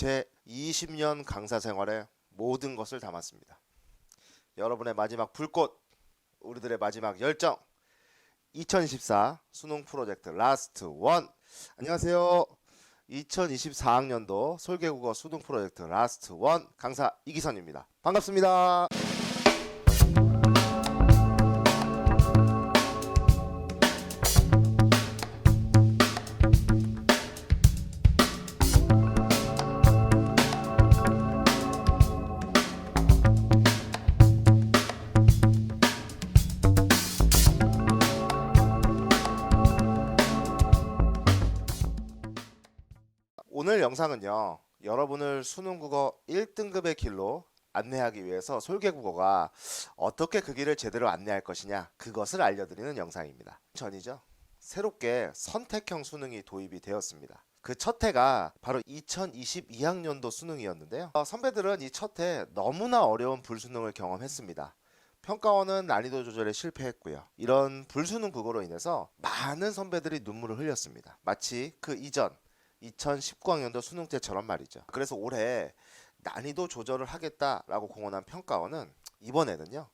제 20년 강사 생활의 모든 것을 담았습니다. 여러분의 마지막 불꽃, 우리들의 마지막 열정. 2024 수능 프로젝트 라스트 원. 안녕하세요. 2024학년도 설계국어 수능 프로젝트 라스트 원 강사 이기선입니다. 반갑습니다. 영상은요. 여러분을 수능 국어 1등급의 길로 안내하기 위해서 솔개국어가 어떻게 그 길을 제대로 안내할 것이냐 그것을 알려드리는 영상입니다. 전이죠. 새롭게 선택형 수능이 도입이 되었습니다. 그 첫 해가 바로 2022학년도 수능이었는데요. 어, 선배들은 이 첫 해 너무나 어려운 불수능을 경험했습니다. 평가원은 난이도 조절에 실패했고요. 이런 불수능 국어로 인해서 많은 선배들이 눈물을 흘렸습니다. 마치 그 이전 2019학년도 수능 때처럼 말이죠. 그래서 올해 난이도 조절을 하겠다라고 공언한 평가원은 이번에는요.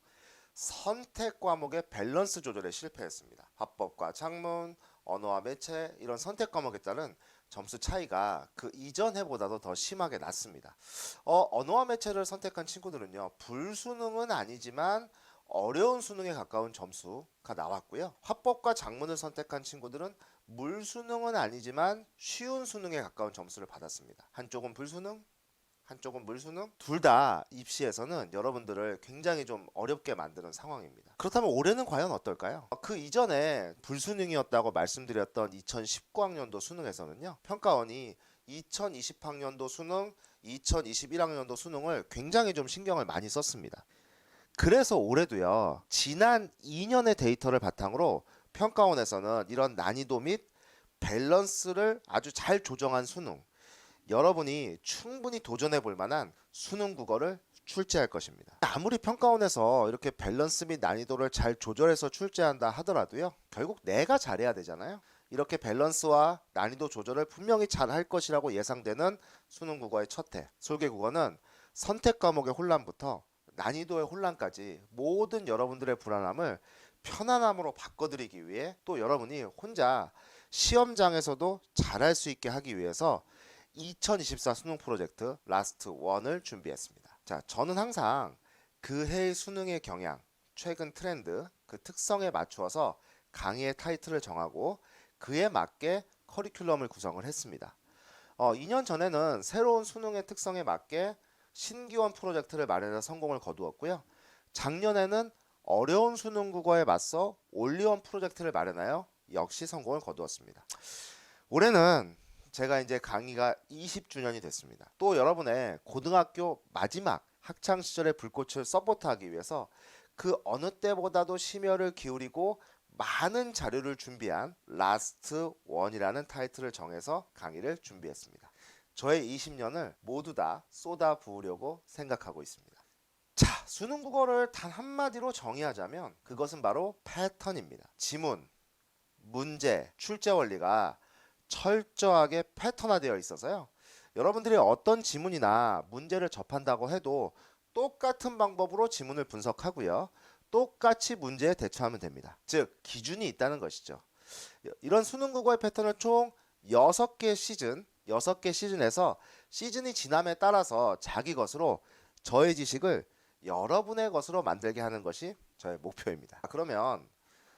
선택 과목의 밸런스 조절에 실패했습니다. 화법과 작문, 언어와 매체 이런 선택 과목에 따른 점수 차이가 그 이전 해보다도 더 심하게 났습니다. 어, 언어와 매체를 선택한 친구들은요. 불수능은 아니지만 어려운 수능에 가까운 점수가 나왔고요. 화법과 작문을 선택한 친구들은 물수능은 아니지만 쉬운 수능에 가까운 점수를 받았습니다. 한쪽은 불수능, 한쪽은 물수능 둘 다 입시에서는 여러분들을 굉장히 좀 어렵게 만드는 상황입니다. 그렇다면 올해는 과연 어떨까요? 그 이전에 불수능이었다고 말씀드렸던 2019학년도 수능에서는요. 평가원이 2020학년도 수능, 2021학년도 수능을 굉장히 좀 신경을 많이 썼습니다. 그래서 올해도요. 지난 2년의 데이터를 바탕으로 평가원에서는 이런 난이도 및 밸런스를 아주 잘 조정한 수능 여러분이 충분히 도전해 볼 만한 수능 국어를 출제할 것입니다. 아무리 평가원에서 이렇게 밸런스 및 난이도를 잘 조절해서 출제한다 하더라도요. 결국 내가 잘해야 되잖아요. 이렇게 밸런스와 난이도 조절을 분명히 잘 할 것이라고 예상되는 수능 국어의 첫 해. 솔개 국어는 선택 과목의 혼란부터 난이도의 혼란까지 모든 여러분들의 불안함을 편안함으로 바꿔드리기 위해 또 여러분이 혼자 시험장에서도 잘할 수 있게 하기 위해서 2024 수능 프로젝트 라스트 1을 준비했습니다. 자, 저는 항상 그 해의 수능의 경향, 최근 트렌드, 그 특성에 맞추어서 강의의 타이틀을 정하고 그에 맞게 커리큘럼을 구성을 했습니다. 어, 2년 전에는 새로운 수능의 특성에 맞게 신기원 프로젝트를 마련해서 성공을 거두었고요. 작년에는 어려운 수능 국어에 맞서 올리원 프로젝트를 마련하여 역시 성공을 거두었습니다. 올해는 제가 이제 강의가 20주년이 됐습니다. 또 여러분의 고등학교 마지막 학창 시절의 불꽃을 서포트하기 위해서 그 어느 때보다도 심혈을 기울이고 많은 자료를 준비한 라스트 원이라는 타이틀을 정해서 강의를 준비했습니다. 저의 20년을 모두 다 쏟아 부으려고 생각하고 있습니다. 자, 수능 국어를 단 한마디로 정의하자면 그것은 바로 패턴입니다. 지문, 문제, 출제 원리가 철저하게 패턴화되어 있어서요. 여러분들이 어떤 지문이나 문제를 접한다고 해도 똑같은 방법으로 지문을 분석하고요. 똑같이 문제에 대처하면 됩니다. 즉, 기준이 있다는 것이죠. 이런 수능 국어의 패턴을 총 6개 시즌, 6개 시즌에서 시즌이 지남에 따라서 자기 것으로 저의 지식을 여러분의 것으로 만들게 하는 것이 저의 목표입니다. 그러면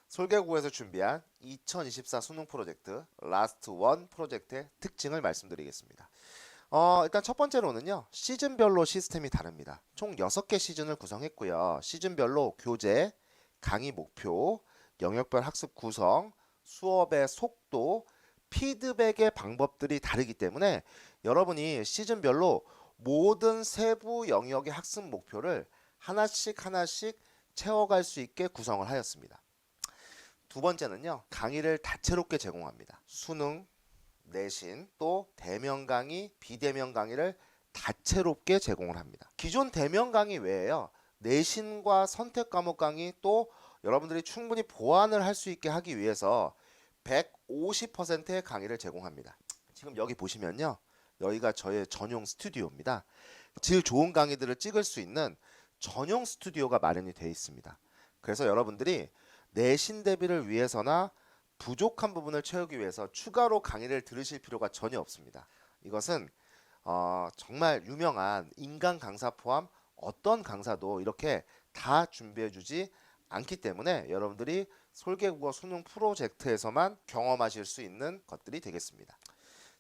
솔개국에서 준비한 2024 수능 프로젝트 라스트 원 프로젝트의 특징을 말씀드리겠습니다. 어, 일단 첫 번째로는요. 시즌별로 시스템이 다릅니다. 총 6개 시즌을 구성했고요. 시즌별로 교재, 강의 목표, 영역별 학습 구성, 수업의 속도, 피드백의 방법들이 다르기 때문에 여러분이 시즌별로 모든 세부 영역의 학습 목표를 하나씩 하나씩 채워갈 수 있게 구성을 하였습니다. 두 번째는요. 강의를 다채롭게 제공합니다. 수능, 내신, 또 대면 강의, 비대면 강의를 다채롭게 제공을 합니다. 기존 대면 강의 외에요. 내신과 선택 과목 강의 또 여러분들이 충분히 보완을 할 수 있게 하기 위해서 150%의 강의를 제공합니다. 지금 여기 보시면요. 여기가 저의 전용 스튜디오입니다. 질 좋은 강의들을 찍을 수 있는 전용 스튜디오가 마련이 되어 있습니다. 그래서 여러분들이 내신 대비를 위해서나 부족한 부분을 채우기 위해서 추가로 강의를 들으실 필요가 전혀 없습니다. 이것은 어, 정말 유명한 인간 강사 포함 어떤 강사도 이렇게 다 준비해 주지 않기 때문에 여러분들이 솔개국어 수능 프로젝트에서만 경험하실 수 있는 것들이 되겠습니다.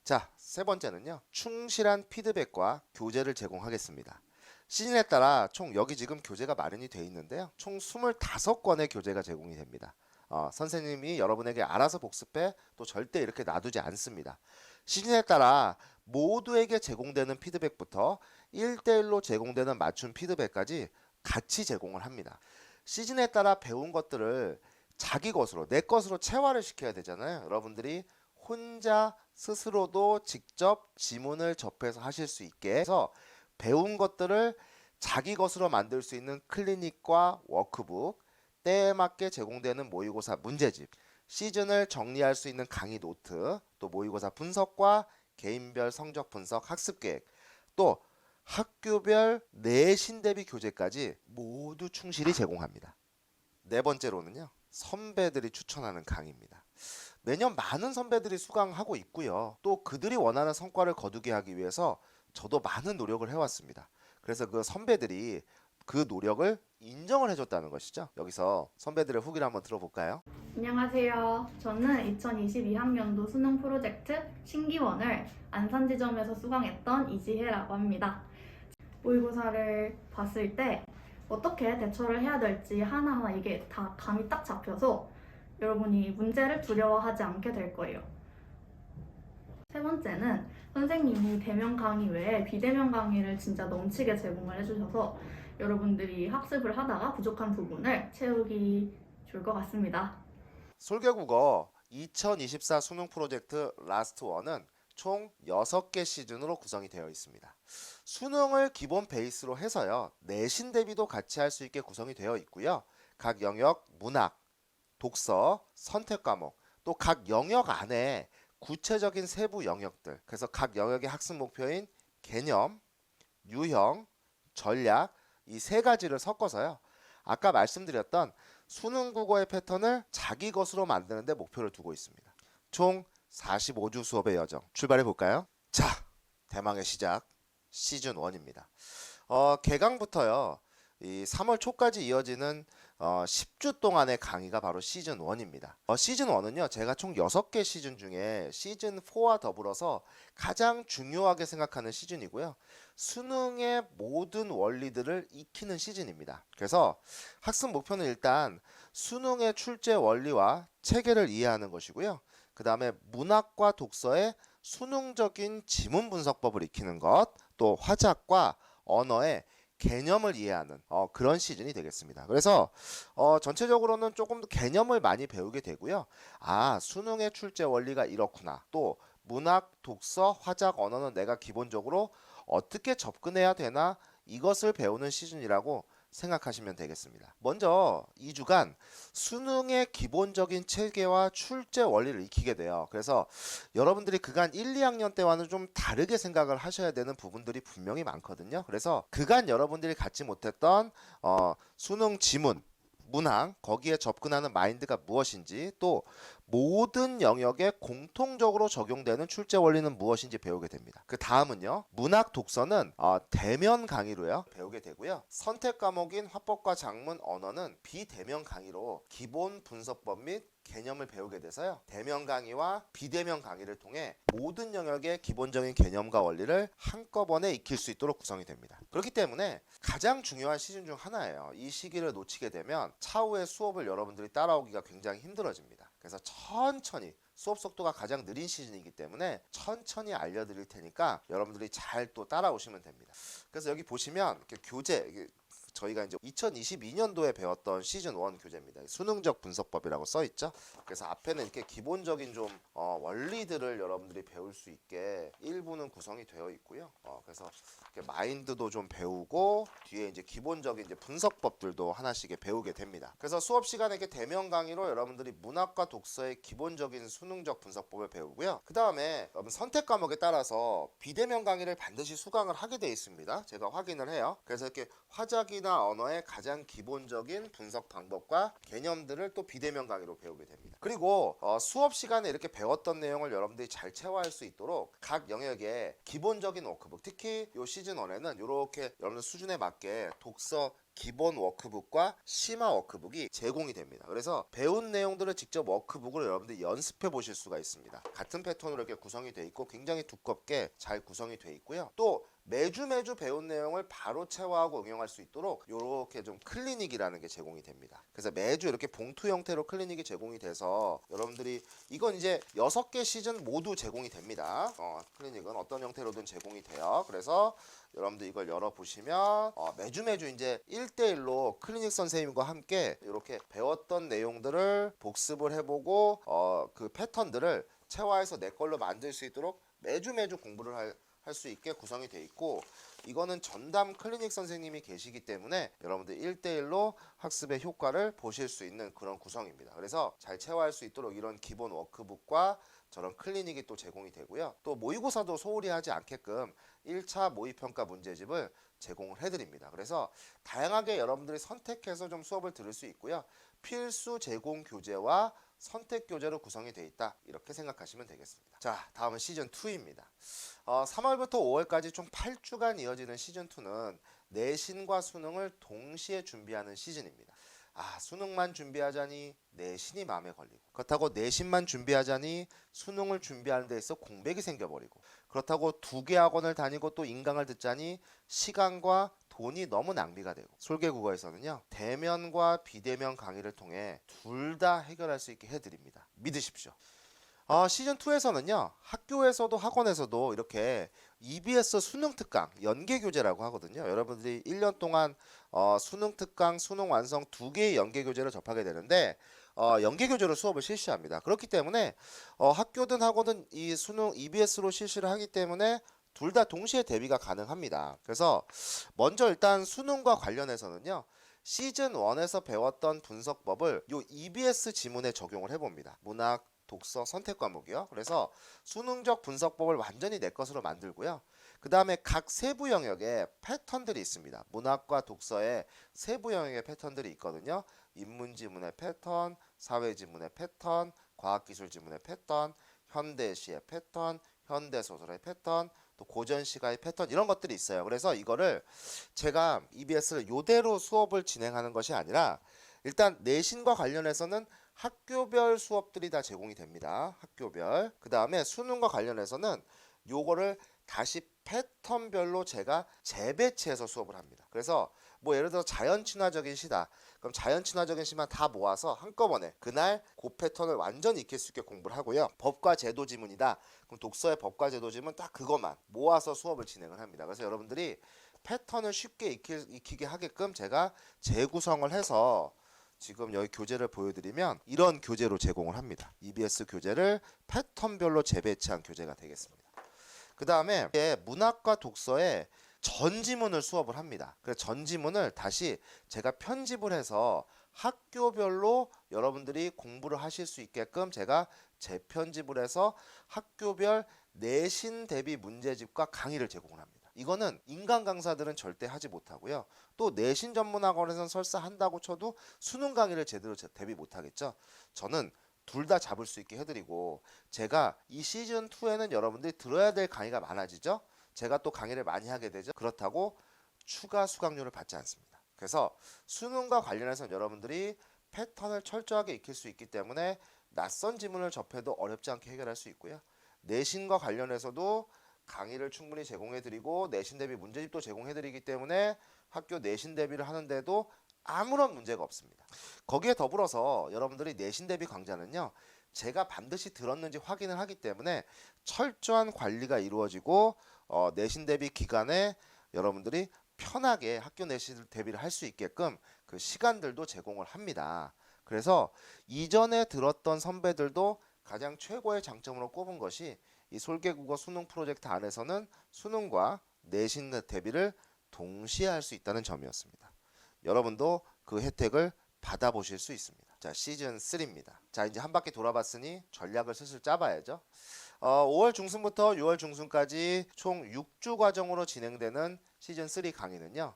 자, 세 번째는요. 충실한 피드백과 교재를 제공하겠습니다. 시즌에 따라 총 여기 지금 교재가 마련이 되어 있는데요. 총 25권의 교재가 제공이 됩니다. 어, 선생님이 여러분에게 알아서 복습해 또 절대 이렇게 놔두지 않습니다. 시즌에 따라 모두에게 제공되는 피드백부터 1대1로 제공되는 맞춤 피드백까지 같이 제공을 합니다. 시즌에 따라 배운 것들을 자기 것으로 내 것으로 체화를 시켜야 되잖아요. 여러분들이 혼자 스스로도 직접 지문을 접해서 하실 수 있게 해서 배운 것들을 자기 것으로 만들 수 있는 클리닉과 워크북, 때에 맞게 제공되는 모의고사 문제집, 시즌을 정리할 수 있는 강의 노트, 또 모의고사 분석과 개인별 성적 분석 학습 계획, 또 학교별 내신 대비 교재까지 모두 충실히 제공합니다. 네 번째로는요. 선배들이 추천하는 강의입니다. 매년 많은 선배들이 수강하고 있고요. 또 그들이 원하는 성과를 거두게 하기 위해서 저도 많은 노력을 해왔습니다. 그래서 그 선배들이 그 노력을 인정을 해줬다는 것이죠. 여기서 선배들의 후기를 한번 들어볼까요? 안녕하세요. 저는 2022학년도 수능 프로젝트 신기원을 안산지점에서 수강했던 이지혜라고 합니다. 모의고사를 봤을 때 어떻게 대처를 해야 될지 하나하나 이게 다 감이 딱 잡혀서 여러분이 문제를 두려워하지 않게 될 거예요. 세 번째는 선생님이 대면 강의 외에 비대면 강의를 진짜 넘치게 제공을 해주셔서 여러분들이 학습을 하다가 부족한 부분을 채우기 좋을 것 같습니다. 솔개국어 2024 수능 프로젝트 라스트 원은 총 6개 시즌으로 구성이 되어 있습니다. 수능을 기본 베이스로 해서요. 내신 대비도 같이 할 수 있게 구성이 되어 있고요. 각 영역 문학, 독서, 선택 과목, 또 각 영역 안에 구체적인 세부 영역들. 그래서 각 영역의 학습 목표인 개념, 유형, 전략 이 세 가지를 섞어서요. 아까 말씀드렸던 수능 국어의 패턴을 자기 것으로 만드는데 목표를 두고 있습니다. 총 45주 수업의 여정 출발해 볼까요? 자, 대망의 시작 시즌 1입니다. 어, 개강부터요. 이 3월 초까지 이어지는 어, 10주 동안의 강의가 바로 시즌 1입니다. 어, 시즌 1은요. 제가 총 6개 시즌 중에 시즌 4와 더불어서 가장 중요하게 생각하는 시즌이고요. 수능의 모든 원리들을 익히는 시즌입니다. 그래서 학습 목표는 일단 수능의 출제 원리와 체계를 이해하는 것이고요. 그 다음에 문학과 독서의 수능적인 지문 분석법을 익히는 것, 또 화작과 언어의 개념을 이해하는 어, 그런 시즌이 되겠습니다. 그래서 어, 전체적으로는 조금 더 개념을 많이 배우게 되고요. 아 수능의 출제 원리가 이렇구나. 또 문학, 독서, 화작, 언어는 내가 기본적으로 어떻게 접근해야 되나 이것을 배우는 시즌이라고 생각하시면 되겠습니다. 먼저 2주간 수능의 기본적인 체계와 출제 원리를 익히게 돼요. 그래서 여러분들이 그간 1, 2학년 때와는 좀 다르게 생각을 하셔야 되는 부분들이 분명히 많거든요. 그래서 그간 여러분들이 갖지 못했던 어, 수능 지문 문항 거기에 접근하는 마인드가 무엇인지 또 모든 영역에 공통적으로 적용되는 출제 원리는 무엇인지 배우게 됩니다. 그 다음은요 문학 독서는 어, 대면 강의로요 배우게 되고요 선택 과목인 화법과 작문 언어는 비대면 강의로 기본 분석법 및 개념을 배우게 돼서요 대면 강의와 비대면 강의를 통해 모든 영역의 기본적인 개념과 원리를 한꺼번에 익힐 수 있도록 구성이 됩니다. 그렇기 때문에 가장 중요한 시즌 중 하나예요. 이 시기를 놓치게 되면 차후의 수업을 여러분들이 따라오기가 굉장히 힘들어집니다. 그래서 천천히 수업 속도가 가장 느린 시즌이기 때문에 천천히 알려드릴 테니까 여러분들이 잘 또 따라오시면 됩니다. 그래서 여기 보시면 이렇게 교재 저희가 이제 2022년도에 배웠던 시즌 1 교재입니다. 수능적 분석법이라고 써 있죠. 그래서 앞에는 이렇게 기본적인 좀 어, 원리들을 여러분들이 배울 수 있게 일부는 구성이 되어 있고요. 어, 그래서 이렇게 마인드도 좀 배우고 뒤에 이제 기본적인 이제 분석법들도 하나씩 배우게 됩니다. 그래서 수업 시간에 이렇게 대면 강의로 여러분들이 문학과 독서의 기본적인 수능적 분석법을 배우고요. 그 다음에 여러분 선택 과목에 따라서 비대면 강의를 반드시 수강을 하게 되어 있습니다. 제가 확인을 해요. 그래서 이렇게 화작이나 언어의 가장 기본적인 분석 방법과 개념들을 또 비대면 강의로 배우게 됩니다. 그리고 어, 수업 시간에 이렇게 배웠던 내용을 여러분들이 잘 체화할 수 있도록 각 영역에 기본적인 워크북, 특히 요 시즌 1에는 이렇게 여러분들 수준에 맞게 독서 기본 워크북과 심화 워크북이 제공이 됩니다. 그래서 배운 내용들을 직접 워크북으로 여러분들이 연습해 보실 수가 있습니다. 같은 패턴으로 이렇게 구성이 돼 있고 굉장히 두껍게 잘 구성이 돼 있고요. 또 매주 매주 배운 내용을 바로 체화하고 응용할 수 있도록 이렇게 좀 클리닉이라는 게 제공이 됩니다. 그래서 매주 이렇게 봉투 형태로 클리닉이 제공이 돼서 여러분들이 이건 이제 여섯 개 시즌 모두 제공이 됩니다. 어, 클리닉은 어떤 형태로든 제공이 돼요. 그래서 여러분들 이걸 열어 보시면 어, 매주 매주 이제 1대1로 클리닉 선생님과 함께 이렇게 배웠던 내용들을 복습을 해보고 어, 그 패턴들을 체화해서 내 걸로 만들 수 있도록 매주 매주 공부를 할 할 수 있게 구성이 돼 있고 이거는 전담 클리닉 선생님이 계시기 때문에 여러분들 1대1로 학습의 효과를 보실 수 있는 그런 구성입니다. 그래서 잘 체화할 수 있도록 이런 기본 워크북과 저런 클리닉이 또 제공이 되고요. 또 모의고사도 소홀히 하지 않게끔 1차 모의평가 문제집을 제공을 해드립니다. 그래서 다양하게 여러분들이 선택해서 좀 수업을 들을 수 있고요. 필수 제공 교재와 선택 교재로 구성이 되어 있다. 이렇게 생각하시면 되겠습니다. 자, 다음은 시즌 2입니다. 어, 3월부터 5월까지 총 8주간 이어지는 시즌 2는 내신과 수능을 동시에 준비하는 시즌입니다. 아, 수능만 준비하자니 내신이 마음에 걸리고 그렇다고 내신만 준비하자니 수능을 준비하는 데 있어 공백이 생겨버리고 그렇다고 두 개 학원을 다니고 또 인강을 듣자니 시간과 돈이 너무 낭비가 되고 솔개국어에서는요 대면과 비대면 강의를 통해 둘 다 해결할 수 있게 해드립니다. 믿으십시오. 어, 시즌 2에서는요 학교에서도 학원에서도 이렇게 EBS 수능 특강 연계 교재라고 하거든요. 여러분들이 1년 동안 어, 수능 특강 수능 완성 두 개의 연계 교재를 접하게 되는데 어, 연계 교재로 수업을 실시합니다. 그렇기 때문에 어, 학교든 학원든 이 수능 EBS로 실시를 하기 때문에 둘 다 동시에 대비가 가능합니다. 그래서 먼저 일단 수능과 관련해서는요. 시즌 1에서 배웠던 분석법을 요 EBS 지문에 적용을 해봅니다. 문학, 독서, 선택 과목이요. 그래서 수능적 분석법을 완전히 내 것으로 만들고요. 그 다음에 각 세부 영역에 패턴들이 있습니다. 문학과 독서에 세부 영역의 패턴들이 있거든요. 인문 지문의 패턴, 사회 지문의 패턴, 과학기술 지문의 패턴, 현대시의 패턴, 현대소설의 패턴, 또 고전 시가의 패턴 이런 것들이 있어요. 그래서 이거를 제가 EBS를 요대로 수업을 진행하는 것이 아니라 일단 내신과 관련해서는 학교별 수업들이 다 제공이 됩니다. 학교별. 그 다음에 수능과 관련해서는 요거를 다시 패턴별로 제가 재배치해서 수업을 합니다. 그래서 뭐 예를 들어 자연 친화적인 시다. 그럼 자연 친화적인 시만 다 모아서 한꺼번에 그날 그 패턴을 완전히 익힐 수 있게 공부를 하고요. 법과 제도 지문이다. 그럼 독서의 법과 제도 지문 딱 그것만 모아서 수업을 진행을 합니다. 그래서 여러분들이 패턴을 쉽게 익힐, 익히게 하게끔 제가 재구성을 해서 지금 여기 교재를 보여드리면 이런 교재로 제공을 합니다. EBS 교재를 패턴별로 재배치한 교재가 되겠습니다. 그 다음에 문학과 독서에 전지문을 수업을 합니다. 그래서 전지문을 다시 제가 편집을 해서 학교별로 여러분들이 공부를 하실 수 있게끔 제가 재편집을 해서 학교별 내신 대비 문제집과 강의를 제공을 합니다. 이거는 인간 강사들은 절대 하지 못하고요. 또 내신 전문 학원에서는 설사 한다고 쳐도 수능 강의를 제대로 제- 대비 못 하겠죠. 저는 둘 다 잡을 수 있게 해드리고 제가 이 시즌 2에는 여러분들이 들어야 될 강의가 많아지죠. 제가 또 강의를 많이 하게 되죠. 그렇다고 추가 수강료를 받지 않습니다. 그래서 수능과 관련해서 여러분들이 패턴을 철저하게 익힐 수 있기 때문에 낯선 지문을 접해도 어렵지 않게 해결할 수 있고요. 내신과 관련해서도 강의를 충분히 제공해 드리고 내신 대비 문제집도 제공해 드리기 때문에 학교 내신 대비를 하는데도 아무런 문제가 없습니다. 거기에 더불어서 여러분들이 내신 대비 강좌는요. 제가 반드시 들었는지 확인을 하기 때문에 철저한 관리가 이루어지고 어, 내신 대비 기간에 여러분들이 편하게 학교 내시 대비를 할 수 있게끔 그 시간들도 제공을 합니다. 그래서 이전에 들었던 선배들도 가장 최고의 장점으로 꼽은 것이 이 솔개국어 수능 프로젝트 안에서는 수능과 내신 대비를 동시에 할 수 있다는 점이었습니다. 여러분도 그 혜택을 받아보실 수 있습니다. 자 시즌 3입니다. 자 이제 한 바퀴 돌아봤으니 전략을 슬슬 짜봐야죠. 어, 5월 중순부터 6월 중순까지 총 6주 과정으로 진행되는 시즌 3 강의는요.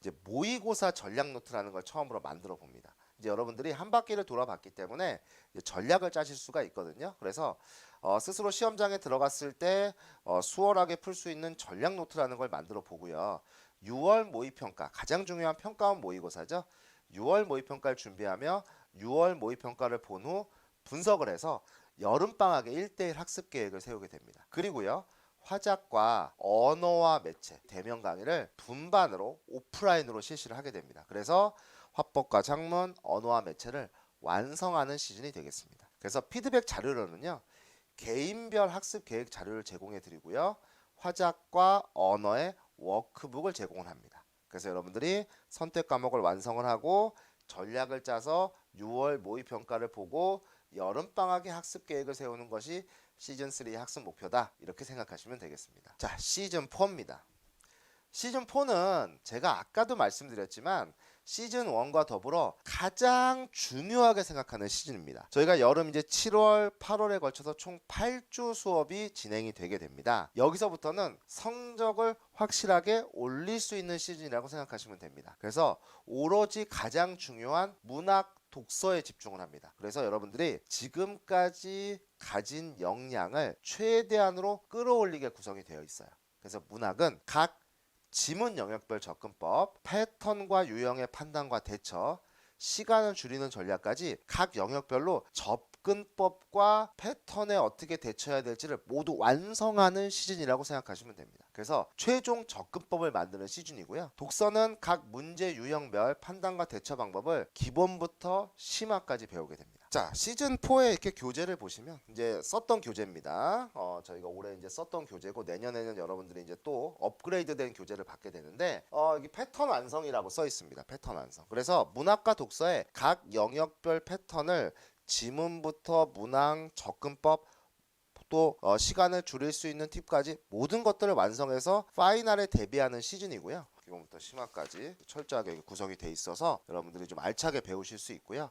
이제 모의고사 전략 노트라는 걸 처음으로 만들어 봅니다. 이제 여러분들이 한 바퀴를 돌아봤기 때문에 전략을 짜실 수가 있거든요. 그래서 어, 스스로 시험장에 들어갔을 때 어, 수월하게 풀 수 있는 전략 노트라는 걸 만들어 보고요. 6월 모의 평가 가장 중요한 평가원 모의고사죠. 6월 모의 평가를 준비하며 6월 모의 평가를 본 후 분석을 해서 여름 방학에 1대1 학습 계획을 세우게 됩니다. 그리고요. 화작과 언어와 매체 대면 강의를 분반으로 오프라인으로 실시를 하게 됩니다. 그래서 화법과 작문, 언어와 매체를 완성하는 시즌이 되겠습니다. 그래서 피드백 자료로는요. 개인별 학습 계획 자료를 제공해 드리고요. 화작과 언어의 워크북을 제공을 합니다. 그래서 여러분들이 선택 과목을 완성을 하고 전략을 짜서 6월 모의 평가를 보고 여름 방학에 학습 계획을 세우는 것이 시즌 3의 학습 목표다. 이렇게 생각하시면 되겠습니다. 자, 시즌 4입니다. 시즌 4는 제가 아까도 말씀드렸지만 시즌 1과 더불어 가장 중요하게 생각하는 시즌입니다. 저희가 여름 이제 7월, 8월에 걸쳐서 총 8주 수업이 진행이 되게 됩니다. 여기서부터는 성적을 확실하게 올릴 수 있는 시즌이라고 생각하시면 됩니다. 그래서 오로지 가장 중요한 문학 독서에 집중을 합니다. 그래서 여러분들이 지금까지 가진 역량을 최대한으로 끌어올리게 구성이 되어 있어요. 그래서 문학은 각 지문 영역별 접근법, 패턴과 유형의 판단과 대처, 시간을 줄이는 전략까지 각 영역별로 접 근법과 패턴에 어떻게 대처해야 될지를 모두 완성하는 시즌이라고 생각하시면 됩니다. 그래서 최종 접근법을 만드는 시즌이고요. 독서는 각 문제 유형별 판단과 대처 방법을 기본부터 심화까지 배우게 됩니다. 자, 시즌 4의 이렇게 교재를 보시면 이제 썼던 교재입니다. 어, 저희가 올해 이제 썼던 교재고 내년에는 여러분들이 이제 또 업그레이드된 교재를 받게 되는데 어, 여기 패턴 완성이라고 써 있습니다. 패턴 완성. 그래서 문학과 독서의 각 영역별 패턴을 지문부터 문항, 접근법 또 어, 시간을 줄일 수 있는 팁까지 모든 것들을 완성해서 파이널에 대비하는 시즌이고요. 기본부터 심화까지 철저하게 구성이 돼 있어서 여러분들이 좀 알차게 배우실 수 있고요.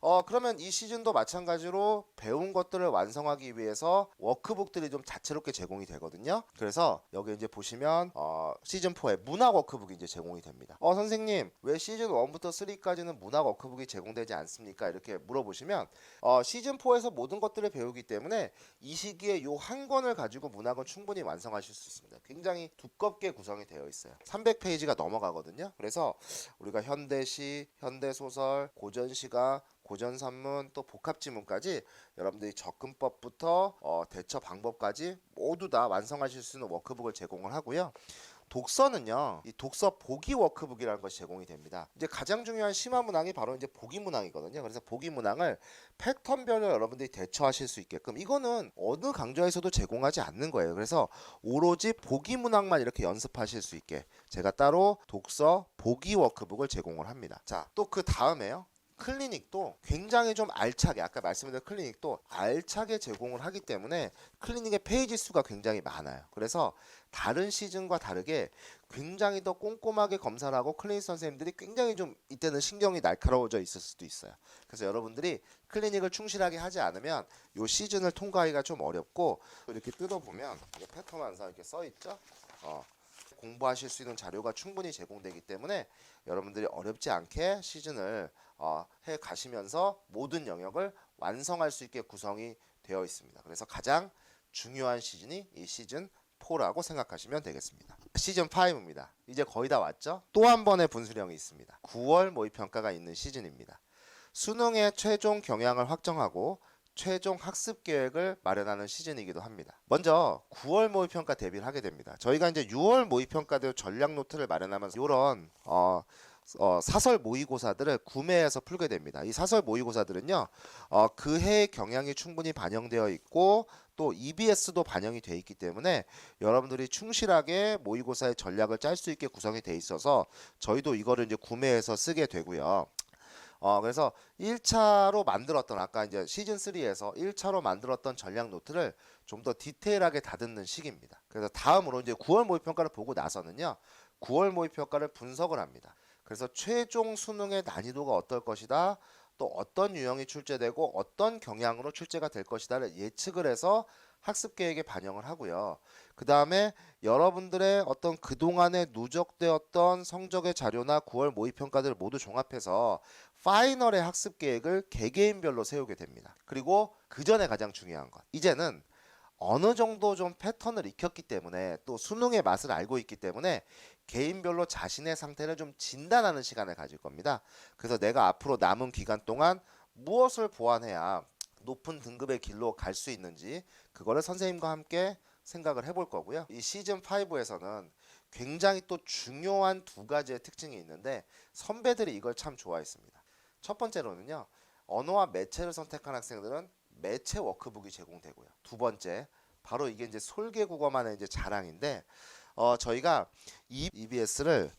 어 그러면 이 시즌도 마찬가지로 배운 것들을 완성하기 위해서 워크북들이 좀 다채롭게 제공이 되거든요. 그래서 여기 이제 보시면 어 시즌 4에 문학 워크북이 이제 제공이 됩니다. 어 선생님 왜 시즌 1부터 3까지는 문학 워크북이 제공되지 않습니까? 이렇게 물어보시면 어 시즌 4에서 모든 것들을 배우기 때문에 이 시기에 요 한 권을 가지고 문학은 충분히 완성하실 수 있습니다. 굉장히 두껍게 구성이 되어 있어요. 300페이지 가 넘어가거든요. 그래서 우리가 현대시, 현대소설, 고전시가, 고전산문 또 복합지문까지 여러분들이 접근법부터 어, 대처 방법까지 모두 다 완성하실 수 있는 워크북을 제공을 하고요. 독서는요, 이 독서 보기 워크북이라는 것이 제공이 됩니다. 이제 가장 중요한 심화 문항이 바로 이제 보기 문항이거든요. 그래서 보기 문항을 패턴별로 여러분들이 대처하실 수 있게끔 이거는 어느 강좌에서도 제공하지 않는 거예요. 그래서 오로지 보기 문항만 이렇게 연습하실 수 있게 제가 따로 독서 보기 워크북을 제공을 합니다. 자, 또 그 다음에요. 클리닉도 굉장히 좀 알차게 아까 말씀드린 클리닉도 알차게 제공을 하기 때문에 클리닉의 페이지 수가 굉장히 많아요. 그래서 다른 시즌과 다르게 굉장히 더 꼼꼼하게 검사를 하고 클리닉 선생님들이 굉장히 좀 이때는 신경이 날카로워져 있을 수도 있어요. 그래서 여러분들이 클리닉을 충실하게 하지 않으면 요 시즌을 통과하기가 좀 어렵고 이렇게 뜯어보면 이게 패턴 완성 이렇게 써 있죠. 어, 공부하실 수 있는 자료가 충분히 제공되기 때문에 여러분들이 어렵지 않게 시즌을 어, 해 가시면서 모든 영역을 완성할 수 있게 구성이 되어 있습니다. 그래서 가장 중요한 시즌이 이 시즌 4라고 생각하시면 되겠습니다. 시즌 5입니다. 이제 거의 다 왔죠? 또 한 번의 분수령이 있습니다. 9월 모의 평가가 있는 시즌입니다. 수능의 최종 경향을 확정하고 최종 학습 계획을 마련하는 시즌이기도 합니다. 먼저 9월 모의 평가 대비를 하게 됩니다. 저희가 이제 6월 모의 평가대로 전략 노트를 마련하면서 이런 어, 어, 사설 모의고사들을 구매해서 풀게 됩니다. 이 사설 모의고사들은요, 어, 그 해의 경향이 충분히 반영되어 있고 또 EBS도 반영이 돼 있기 때문에 여러분들이 충실하게 모의고사의 전략을 짤 수 있게 구성이 돼 있어서 저희도 이거를 이제 구매해서 쓰게 되고요. 어 그래서 1차로 만들었던 아까 이제 시즌 3에서 1차로 만들었던 전략 노트를 좀 더 디테일하게 다듬는 시기입니다. 그래서 다음으로 이제 9월 모의 평가를 보고 나서는요. 9월 모의 평가를 분석을 합니다. 그래서 최종 수능의 난이도가 어떨 것이다. 또 어떤 유형이 출제되고 어떤 경향으로 출제가 될 것이다를 예측을 해서 학습 계획에 반영을 하고요. 그 다음에 여러분들의 어떤 그동안에 누적되었던 성적의 자료나 9월 모의 평가들을 모두 종합해서 파이널의 학습 계획을 개개인별로 세우게 됩니다. 그리고 그 전에 가장 중요한 것. 이제는 어느 정도 좀 패턴을 익혔기 때문에 또 수능의 맛을 알고 있기 때문에 개인별로 자신의 상태를 좀 진단하는 시간을 가질 겁니다. 그래서 내가 앞으로 남은 기간 동안 무엇을 보완해야 높은 등급의 길로 갈 수 있는지 그거를 선생님과 함께 생각을 해볼 거고요. 이 시즌 5에서는 굉장히 또 중요한 두 가지의 특징이 있는데 선배들이 이걸 참 좋아했습니다. 첫 번째로는요. 언어와 매체를 선택한 학생들은 매체 워크북이 제공되고요. 두 번째 바로 이게 이제 솔개 국어만의 이제 자랑인데 어 저희가 이 EBS를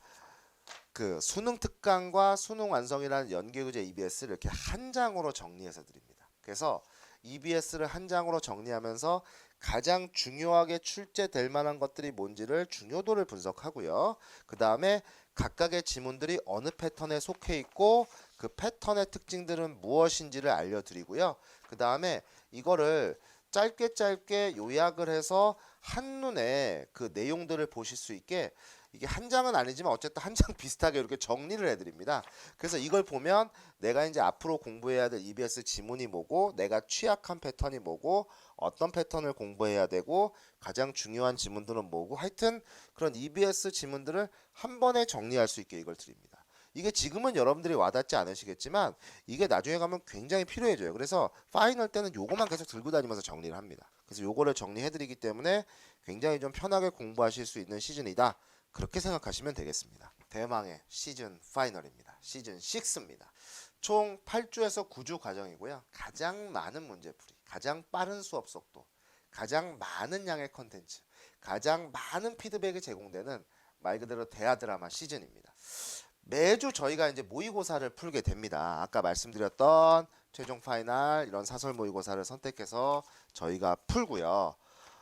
그 수능 특강과 수능 완성이라는 연계교재 EBS를 이렇게 한 장으로 정리해서 드립니다. 그래서 EBS를 한 장으로 정리하면서 가장 중요하게 출제될 만한 것들이 뭔지를 중요도를 분석하고요. 그 다음에 각각의 지문들이 어느 패턴에 속해 있고 그 패턴의 특징들은 무엇인지를 알려드리고요. 그 다음에 이거를 짧게 짧게 요약을 해서 한눈에 그 내용들을 보실 수 있게 이게 한 장은 아니지만 어쨌든 한 장 비슷하게 이렇게 정리를 해드립니다. 그래서 이걸 보면 내가 이제 앞으로 공부해야 될 EBS 지문이 뭐고 내가 취약한 패턴이 뭐고 어떤 패턴을 공부해야 되고 가장 중요한 지문들은 뭐고 하여튼 그런 EBS 지문들을 한 번에 정리할 수 있게 이걸 드립니다. 이게 지금은 여러분들이 와닿지 않으시겠지만 이게 나중에 가면 굉장히 필요해져요. 그래서 파이널 때는 요거만 계속 들고 다니면서 정리를 합니다. 그래서 요거를 정리해드리기 때문에 굉장히 좀 편하게 공부하실 수 있는 시즌이다. 그렇게 생각하시면 되겠습니다. 대망의 시즌 파이널입니다. 시즌 6입니다. 총 8주에서 9주 과정이고요. 가장 많은 문제풀이, 가장 빠른 수업 속도, 가장 많은 양의 컨텐츠, 가장 많은 피드백이 제공되는 말 그대로 대하 드라마 시즌입니다. 매주 저희가 이제 모의고사를 풀게 됩니다. 아까 말씀드렸던 최종 파이널 이런 사설 모의고사를 선택해서 저희가 풀고요.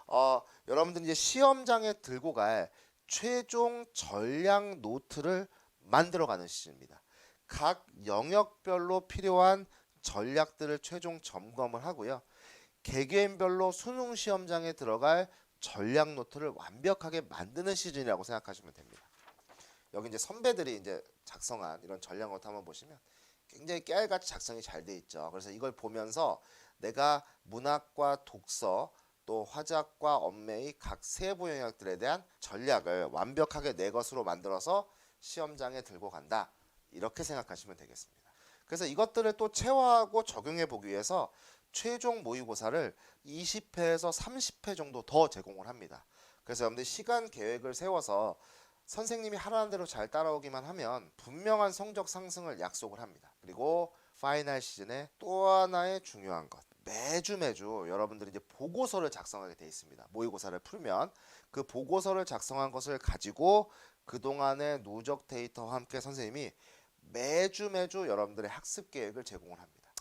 어, 여러분들 이제 시험장에 들고 갈 최종 전략 노트를 만들어가는 시즌입니다. 각 영역별로 필요한 전략들을 최종 점검을 하고요. 개개인별로 수능 시험장에 들어갈 전략 노트를 완벽하게 만드는 시즌이라고 생각하시면 됩니다. 여기 이제 선배들이 이제 작성한 이런 전략 노트 한번 보시면 굉장히 깨알같이 작성이 잘 돼 있죠. 그래서 이걸 보면서 내가 문학과 독서 또 화작과 언매의 각 세부 영역들에 대한 전략을 완벽하게 내 것으로 만들어서 시험장에 들고 간다. 이렇게 생각하시면 되겠습니다. 그래서 이것들을 또 체화하고 적용해 보기 위해서 최종 모의고사를 20회에서 30회 정도 더 제공을 합니다. 그래서 여러분들 시간 계획을 세워서 선생님이 하라는 대로 잘 따라오기만 하면 분명한 성적 상승을 약속을 합니다. 그리고 파이널 시즌에 또 하나의 중요한 것. 매주 매주 여러분들이 이제 보고서를 작성하게 돼 있습니다. 모의고사를 풀면 그 보고서를 작성한 것을 가지고 그동안의 누적 데이터와 함께 선생님이 매주 매주 여러분들의 학습 계획을 제공을 합니다.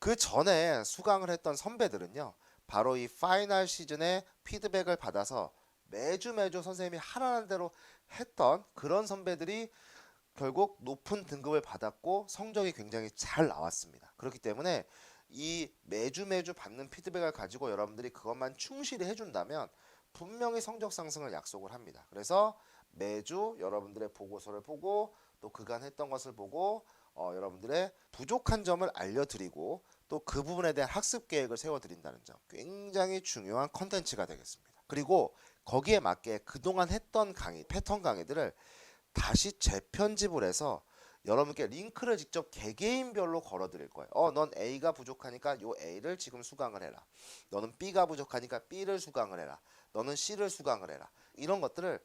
그 전에 수강을 했던 선배들은요. 바로 이 파이널 시즌에 피드백을 받아서 매주 매주 선생님이 하라는 대로 했던 그런 선배들이 결국 높은 등급을 받았고 성적이 굉장히 잘 나왔습니다. 그렇기 때문에 이 매주 매주 받는 피드백을 가지고 여러분들이 그것만 충실히 해준다면 분명히 성적 상승을 약속을 합니다. 그래서 매주 여러분들의 보고서를 보고 또 그간 했던 것을 보고 어, 여러분들의 부족한 점을 알려드리고 또 그 부분에 대한 학습 계획을 세워드린다는 점 굉장히 중요한 컨텐츠가 되겠습니다. 그리고 거기에 맞게 그동안 했던 강의, 패턴 강의들을 다시 재편집을 해서 여러분께 링크를 직접 개개인별로 걸어 드릴 거예요. 어, 넌 A가 부족하니까 요 A를 지금 수강을 해라. 너는 B가 부족하니까 B를 수강을 해라. 너는 C를 수강을 해라. 이런 것들을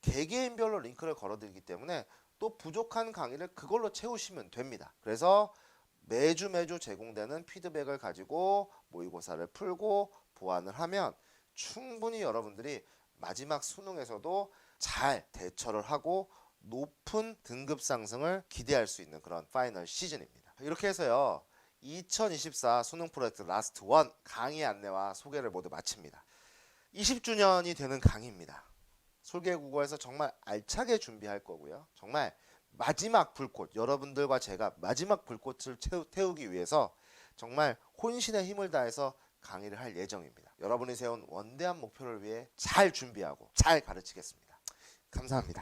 개개인별로 링크를 걸어 드리기 때문에 또 부족한 강의를 그걸로 채우시면 됩니다. 그래서 매주 매주 제공되는 피드백을 가지고 모의고사를 풀고 보완을 하면 충분히 여러분들이 마지막 수능에서도 잘 대처를 하고 높은 등급 상승을 기대할 수 있는 그런 파이널 시즌입니다. 이렇게 해서요. 2024 수능 프로젝트 라스트 원 강의 안내와 소개를 모두 마칩니다. 20주년이 되는 강의입니다. 솔개국어에서 정말 알차게 준비할 거고요. 정말 마지막 불꽃 여러분들과 제가 마지막 불꽃을 채우, 태우 기 위해서 정말 혼신의 힘을 다해서 강의를 할 예정입니다. 여러분이 세운 원대한 목표를 위해 잘 준비하고 잘 가르치겠습니다. 감사합니다.